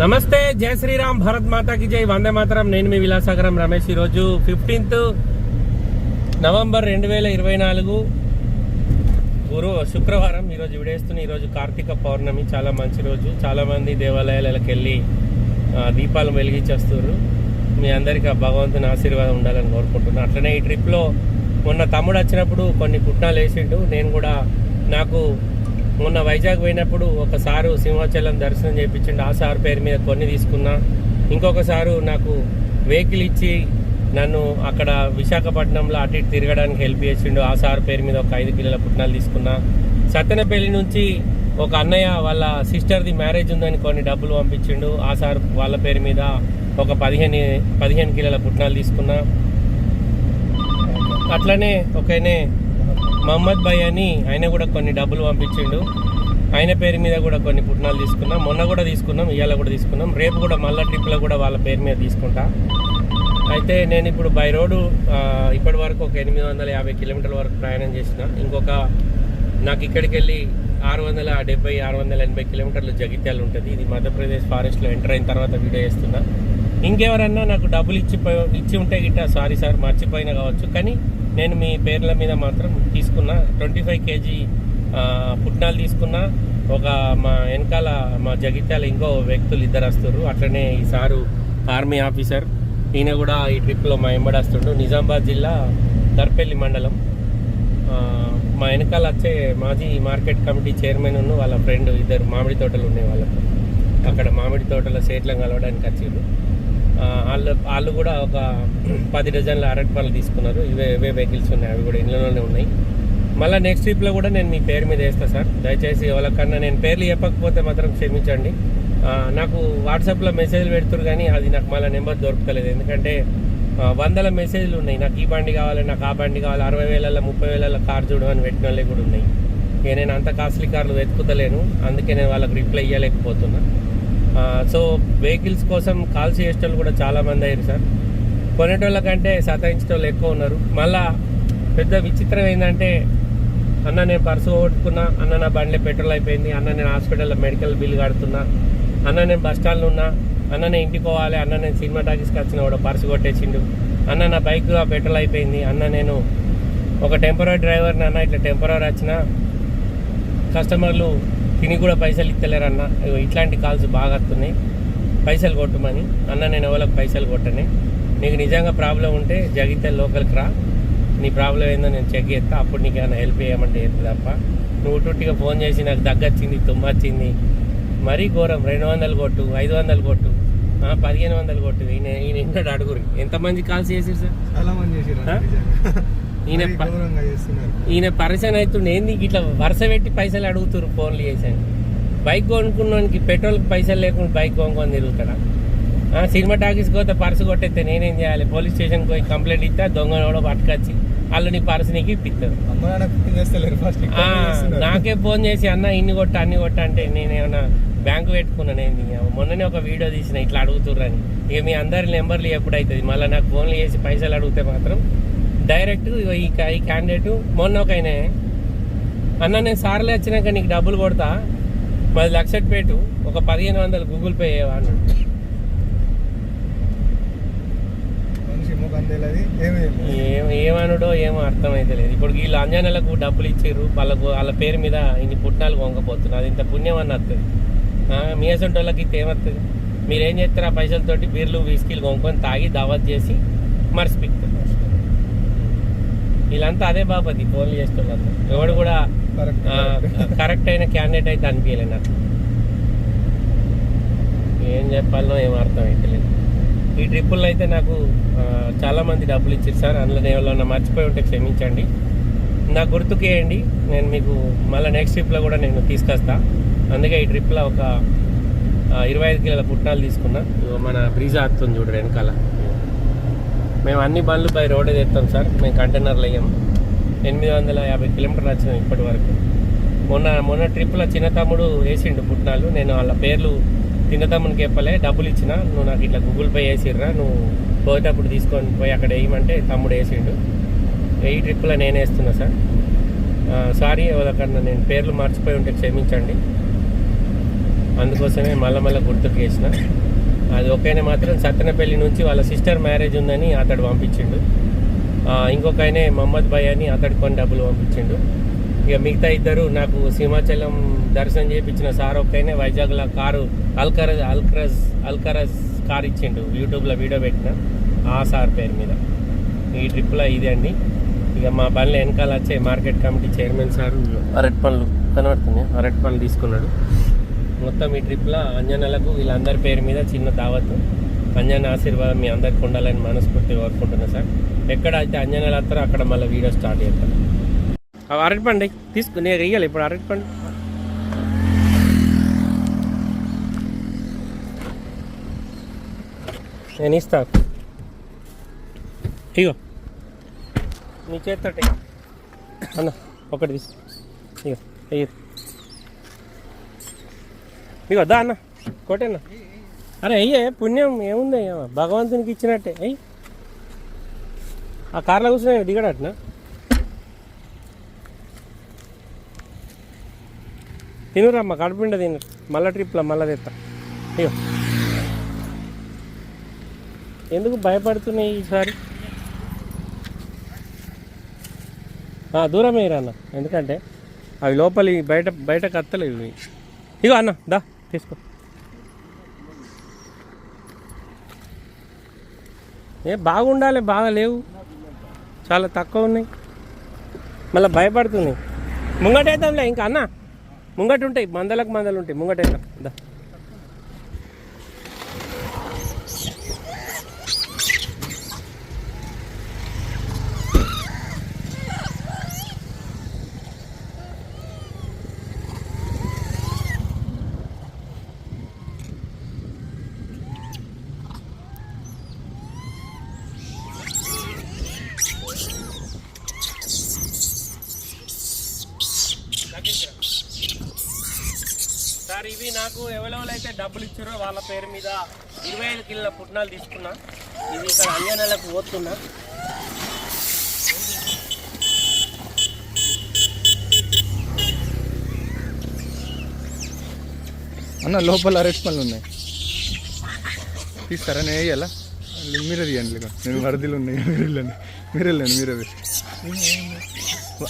నమస్తే జై శ్రీరామ్ భారత్ మాతాకి జై. వందే మాతరం నేను మీ విలాసాగరం రమేష్. ఈరోజు ఫిఫ్టీన్త్ నవంబర్ రెండు వేల ఇరవై నాలుగు గురు శుక్రవారం. ఈరోజు విడేస్తున్న ఈరోజు కార్తీక పౌర్ణమి. చాలా మంచి రోజు. చాలామంది దేవాలయాలకు వెళ్ళి దీపాలు వెలిగించేస్తారు మీ అందరికీ ఆ భగవంతుని ఆశీర్వాదం ఉండాలని కోరుకుంటున్నాను అట్లనే ఈ ట్రిప్లో మొన్న తమ్ముడు వచ్చినప్పుడు కొన్ని పుట్నాలు వేసిండు. నేను కూడా నాకు మొన్న వైజాగ్ పోయినప్పుడు ఒక సారు సింహాచలం దర్శనం చేయించిండు ఆ సారు పేరు మీద కొన్ని తీసుకున్నా. ఇంకొక సారు నాకు వెహికల్ ఇచ్చి నన్ను అక్కడ విశాఖపట్నంలో అటు ఇటు తిరగడానికి హెల్ప్ చేసిండు. ఆ సార్ పేరు మీద ఒక ఐదు కిలోల పుట్నాలు తీసుకున్నా. సత్తెనపల్లి నుంచి ఒక అన్నయ్య వాళ్ళ సిస్టర్ది మ్యారేజ్ ఉందని కొన్ని డబ్బులు పంపించిండు. ఆ సార్ వాళ్ళ పేరు మీద ఒక పదిహేను పదిహేను కిలోల పుట్నాలు తీసుకున్నా. అట్లనే ఒకనే మహమ్మద్ భాయ్ అని ఆయన కూడా కొన్ని డబ్బులు పంపించిండు. ఆయన పేరు మీద కూడా కొన్ని పుట్నాలు తీసుకున్నాం. మొన్న కూడా తీసుకున్నాం ఇవాళ కూడా తీసుకున్నాం. రేపు కూడా మళ్ళా ట్రిప్లో కూడా వాళ్ళ పేరు మీద తీసుకుంటా. అయితే నేను ఇప్పుడు బై రోడ్డు ఇప్పటి వరకు ఒక ఎనిమిది వందల యాభై కిలోమీటర్ల వరకు ప్రయాణం చేసిన. ఇంకొక నాకు ఇక్కడికి వెళ్ళి ఆరు వందల డెబ్బై ఆరు వందల ఎనభై కిలోమీటర్లు జగిత్యాలు ఉంటుంది. ఇది మధ్యప్రదేశ్ ఫారెస్ట్లో ఎంటర్ అయిన తర్వాత వీడియో చేస్తున్నా. ఇంకెవరన్నా నాకు డబ్బులు ఇచ్చి ఇచ్చి ఉంటే గిట్ట సారీ సార్ మర్చిపోయినా కావచ్చు. కానీ నేను మీ పేర్ల మీద మాత్రం తీసుకున్నా. ట్వంటీ ఫైవ్ కేజీ పుట్నాలు తీసుకున్నా. ఒక మా వెనకాల మా జగిత్యాల ఇంకో వ్యక్తులు ఇద్దరు వస్తారు అట్లనే ఈ సారు ఆర్మీ ఆఫీసర్. ఈయన కూడా ఈ ట్రిప్లో మా ఎంబడి వస్తుండు. నిజామాబాద్ జిల్లా దర్పల్లి మండలం. మా వెనకాల వచ్చే మాజీ మార్కెట్ కమిటీ చైర్మన్ ఉన్న వాళ్ళ ఫ్రెండ్ ఇద్దరు మామిడి తోటలు ఉన్నాయి వాళ్ళకు. అక్కడ మామిడి తోటల సేట్లను కలవడానికి వచ్చారు వాళ్ళు వాళ్ళు కూడా ఒక పది డజన్ల అరటి పళ్ళు తీసుకున్నారు. ఇవే ఇవే వెహికల్స్ ఉన్నాయి. అవి కూడా ఇంట్లోనే ఉన్నాయి. మళ్ళీ నెక్స్ట్ ట్రిప్లో కూడా నేను మీ పేరు మీద వేస్తాను సార్. దయచేసి ఎవరికన్నా నేను పేర్లు చెప్పకపోతే మాత్రం క్షమించండి. నాకు వాట్సాప్లో మెసేజ్లు పెడుతురు కానీ అది నాకు మళ్ళీ నెంబర్ దొరకలేదు. ఎందుకంటే వందల మెసేజ్లు ఉన్నాయి. నాకు ఈ బండి కావాలి నాకు ఆ బండి కావాలి అరవై వేల ముప్పై వేల కార్ చూడమని పెట్టిన వాళ్ళే కూడా ఉన్నాయి. ఇక నేను అంత కాస్ట్లీ కార్లు వెతుకుతలేను. అందుకే నేను వాళ్ళకి రిప్లై ఇవ్వలేకపోతున్నా సో వెహికల్స్ కోసం కాల్ చేసేటోళ్ళు కూడా చాలా మంది అయ్యారు సార్. కొనేటోళ్ళ కంటే సతాయించేటోళ్ళు ఎక్కువ ఉన్నారు. మళ్ళా పెద్ద విచిత్రం ఏంటంటే అన్న నేను పర్సు కొట్టుకున్నా అన్న నా బండిలో పెట్రోల్ అయిపోయింది అన్న నేను హాస్పిటల్లో మెడికల్ బిల్ కడుతున్నా అన్న నేను బస్ స్టాండ్లో ఉన్నా అన్న నేను ఇంటికి పోవాలి అన్న నేను సినిమా టాకీస్కి వచ్చిన కూడా పర్సు కొట్టేసిండు అన్న నా బైక్ పెట్రోల్ అయిపోయింది అన్న నేను ఒక టెంపరీ డ్రైవర్ని అన్న ఇట్లా టెంపరీ వచ్చిన కస్టమర్లు తిని కూడా పైసలు ఇస్తలేరు అన్న ఇగో ఇట్లాంటి కాల్స్ బాగా వస్తున్నాయి. పైసలు కొట్టమని. అన్న నేను ఎవరికి పైసలు కొట్టని. నీకు నిజంగా ప్రాబ్లం ఉంటే జగితే లోకల్కి రా. నీ ప్రాబ్లం ఏందో నేను చెక్ చేస్తా. అప్పుడు నీకు ఏమైనా హెల్ప్ చేయమంటే చేస్తా తప్ప. నువ్వు టుట్టిగా ఫోన్ చేసి నాకు దగ్గొచ్చింది తుమ్మొచ్చింది. మరీ ఘోరం. రెండు వందలు కొట్టు ఐదు వందలు కొట్టు. పదిహేను వందలు కొట్టు. ఈయన ఈయన అడుగురు. ఎంతమంది కాల్స్ చేసిరు సార్? చాలా మంది చేసిర్రు ఆ? నిజంగా. ఈయన ఈయన పరిచయం అవుతుండే ఏంది ఇట్లా వరుస పెట్టి పైసలు అడుగుతారు ఫోన్లు చేశాను. బైక్ కొనుక్కున్నానికి పెట్రోల్కి పైసలు లేకుండా బైక్ కొనుక్కొని తిరుగుతాడా? ఆ, సినిమా టాకీస్కి పోతే పర్సు కొట్టేస్తే నేనేం చేయాలి? పోలీస్ స్టేషన్కి పోయి కంప్లైంట్ ఇస్తే దొంగ కూడా పట్టుకొచ్చి వాళ్ళు నీ పర్సు నీకు ఇప్పిస్తారు. నాకే ఫోన్ చేసి అన్న ఇన్ని కొట్ట అన్ని కొట్ట అంటే నేను ఏమన్నా బ్యాంకు పెట్టుకున్నాను ఏంది మొన్ననే ఒక వీడియో తీసిన ఇట్లా అడుగుతుర్రని. ఇక మీ అందరి నెంబర్లు ఎప్పుడు అవుతుంది మళ్ళీ నాకు ఫోన్లు చేసి పైసలు అడిగితే మాత్రం డైరెక్ట్ ఈ క్యాండిడేట్ మొన్న ఒక ఆయన అన్న నేను సార్లు వచ్చినాక నీకు డబ్బులు కొడతా. పది లక్షలు పెట్టు. ఒక పదిహేను వందలు గూగుల్ పే అన్నాడు. ఏమనుడో ఏమో అర్థమైతే లేదు. ఇప్పుడు వీళ్ళు అంజనాలకు డబ్బులు ఇచ్చారు. వాళ్ళకు వాళ్ళ పేరు మీద ఇన్ని పుట్టాలు వంకపోతున్నారు అది ఇంత పుణ్యం అని వస్తుంది మీ అసంటి వాళ్ళకి ఇంత ఏమవుతుంది మీరు ఏం చేస్తారు? ఆ పైసలతోటి బీర్లు విస్కీలు కొనుక్కొని తాగి దావత్ చేసి మర్చిపిస్తారు వీళ్ళంతా అదే బాపతి ఫోన్లు చేస్తున్నారు. ఎవడు కూడా కరెక్ట్ అయిన క్యాండిడేట్ అయితే అనిపించలేదు నాకు. ఏం చెప్పాలనో ఏం అర్థం అవుతలేదు ఈ ట్రిప్పుల్లో అయితే నాకు ఆ, చాలా మంది డబ్బులు ఇచ్చారు సార్. అందులో నేను ఎవరైనా మర్చిపోయి ఉంటే క్షమించండి. నాకు గుర్తుకేయండి నేను మీకు మళ్ళీ నెక్స్ట్ ట్రిప్లో కూడా నేను తీసుకొస్తా. అందుకే ఈ ట్రిప్లో ఒక ఇరవై ఐదు కిలోల పుట్నాలు తీసుకున్నా. మన బ్రీజా వస్తుంది చూడరు వెనకాల. మేము అన్ని బండ్లు బై రోడే తెస్తాం సార్. మేము కంటైనర్లు వేయం. ఎనిమిది వందల యాభై కిలోమీటర్లు వచ్చినాం ఇప్పటి వరకు. మొన్న మొన్న ట్రిప్లో చిన్న తమ్ముడు వేసిండు పుట్టినాలు నేను వాళ్ళ పేర్లు చిన్న తమ్మునికి చెప్పలే. డబ్బులు ఇచ్చిన నువ్వు నాకు ఇట్లా గూగుల్ పే వేసిర్రా నువ్వు పోయేటప్పుడు తీసుకొని పోయి అక్కడ వేయమంటే తమ్ముడు వేసిండు. ఈ ట్రిప్లో నేను వేస్తున్నా సార్. సారీ ఎవరికన్నా నేను పేర్లు మర్చిపోయి ఉంటే క్షమించండి. అందుకోసమే మళ్ళీ మళ్ళీ గుర్తుకు చేసిన. అది ఒకైనా మాత్రం సత్తెనపల్లి నుంచి వాళ్ళ సిస్టర్ మ్యారేజ్ ఉందని అతడు పంపించిండు. ఇంకొక ఆయనే మహమ్మద్ భాయ్ అని అతడు కొన్ని డబ్బులు పంపించిండు. ఇక మిగతా ఇద్దరు నాకు సింహాచలం దర్శనం చేయించిన సార్ ఒక్కైనే వైజాగ్లో కారు అల్కరజ్ అల్కరజ్ అల్కరజ్ కార్ ఇచ్చిండు. యూట్యూబ్లో వీడియో పెట్టిన ఆ సార్ పేరు మీద. ఈ ట్రిప్లో ఇదే అండి. ఇక మా బండ్ల వెనకాల వచ్చే మార్కెట్ కమిటీ చైర్మన్ సార్. అరటి పనులు కనబడుతున్నాయి? అరటి పనులు తీసుకున్నాడు. మొత్తం ఈ ట్రిప్లో అంజనలకు వీళ్ళందరి పేరు మీద చిన్న దావత్ అంజన ఆశీర్వాదం మీ అందరికి ఉండాలని మనస్ఫూర్తిగా కోరుకుంటున్నా సార్. ఎక్కడ అయితే అంజనలు వస్తారో అక్కడ మళ్ళీ వీడియో స్టార్ట్ చేస్తాను అవి అరటిపండి తీసుకు నేను వెయ్యాలి ఇప్పుడు అరటిపండి. నేను ఇస్తా. ఇగో. నీ చేత్తోటి. అన్న ఒకటి తీసు ఇగో వెయ్యి. ఇగో దా అన్న కొట్టేనా అరే అయ్యే పుణ్యం ఏముంది అయ్యా? భగవంతునికి ఇచ్చినట్టే. అయ్యి ఆ కార్లో కూర్చుని దిగడట్నా? తినురమ్మ కడుపుండ తిను. మళ్ళా ట్రిప్లో మళ్ళా తెస్తా అయ్యో ఎందుకు భయపడుతున్నాయి ఈసారి? దూరమేరా అన్న. ఎందుకంటే అవి లోపలి బయట బయట కత్తలేవు ఇగో అన్న దా. తీసుకో. ఏ బాగుండాలి బాగా లేవు. చాలా తక్కువ ఉన్నాయి. మళ్ళీ భయపడుతున్నాయి ముంగటేద్దాంలే ఇంకా అన్న. ముంగట ఉంటాయి మందలకు మందలు ఉంటాయి. ముంగటేద్దాం దా. సార్ ఇవి నాకు ఎవరెవరైతే డబ్బులు ఇచ్చారో వాళ్ళ పేరు మీద ఇరవై ఐదు కిలోల పుట్నాలు తీసుకున్నా. ఇది ఇక్కడ అంజనాలకు పోతున్నా. అన్న లోపల అరెస్ట్ పనులు ఉన్నాయి. తీస్తారా? నేను వేయాలా? మీరే తీయండి నేను వరదలు ఉన్నాయి మీరు వెళ్ళండి. మీరు వెళ్ళండి మీరే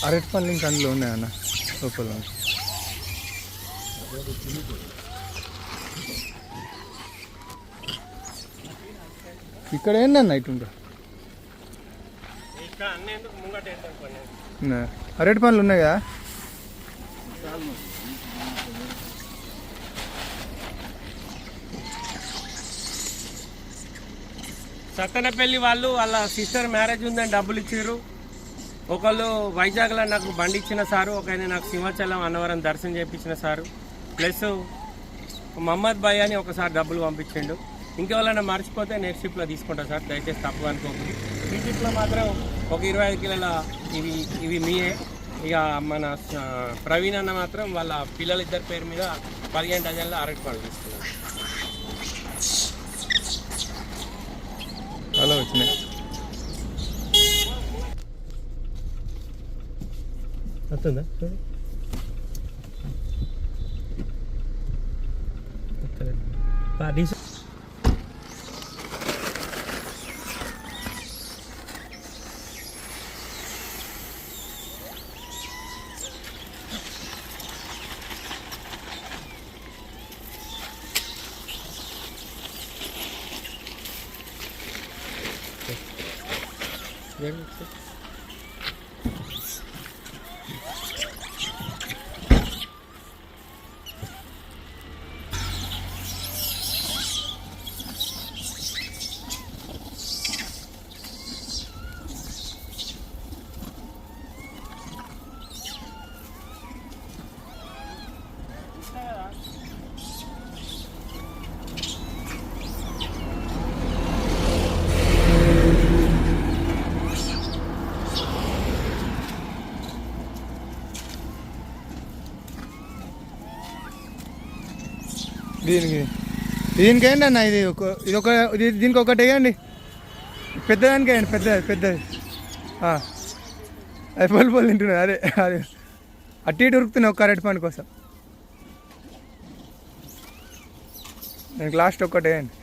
అరెస్ట్ పనులు ఇంకా అందులో ఉన్నాయన్న లోపల. ఇక్కడ ఏందన్న ఇటుండ్రా. అరటి పనులు ఉన్నాయి? సత్తెనపల్లి వాళ్ళు వాళ్ళ సిస్టర్ మ్యారేజ్ ఉందని డబ్బులు ఇచ్చారు ఒకళ్ళు వైజాగ్లో నాకు బండి ఇచ్చిన సారు ఒక ఆయన నాకు సింహాచలం అన్నవరం దర్శనం చేయించిన సారు. ప్లస్ మహమ్మద్ భాయ్ అని ఒకసారి డబ్బులు పంపించిండు. ఇంకెవరైనా మర్చిపోతే నెక్స్ట్ ట్రిప్లో తీసుకుంటా సార్ దయచేసి తప్పు అనుకోకండి. ఈ ట్రిప్లో మాత్రం ఒక ఇరవై ఐదు కిలోల ఇవి ఇవి మీయే. ఇక మన ప్రవీణ్ అన్న మాత్రం వాళ్ళ పిల్లలిద్దరి పేరు మీద పదిహేను డజన్ల అరటి పళ్ళు తీసుకున్నారు అలా వచ్చినాయి. వస్తుందా? చూడు బా, డీజిల్ దీనికి. దీనికి ఏంటి అన్న ఇది ఒక ఇది ఒక ఇది దీనికి ఒకటి వేయండి. పెద్దదానికి వేయండి పెద్దది. పెద్దది అది పొల్ పొల్ తింటున్నది అదే అదే. అటు ఇటు ఉరుకుతున్నాయి ఒక్క అరటి పండు కోసం. నాకు లాస్ట్ ఒక్కటే వేయండి.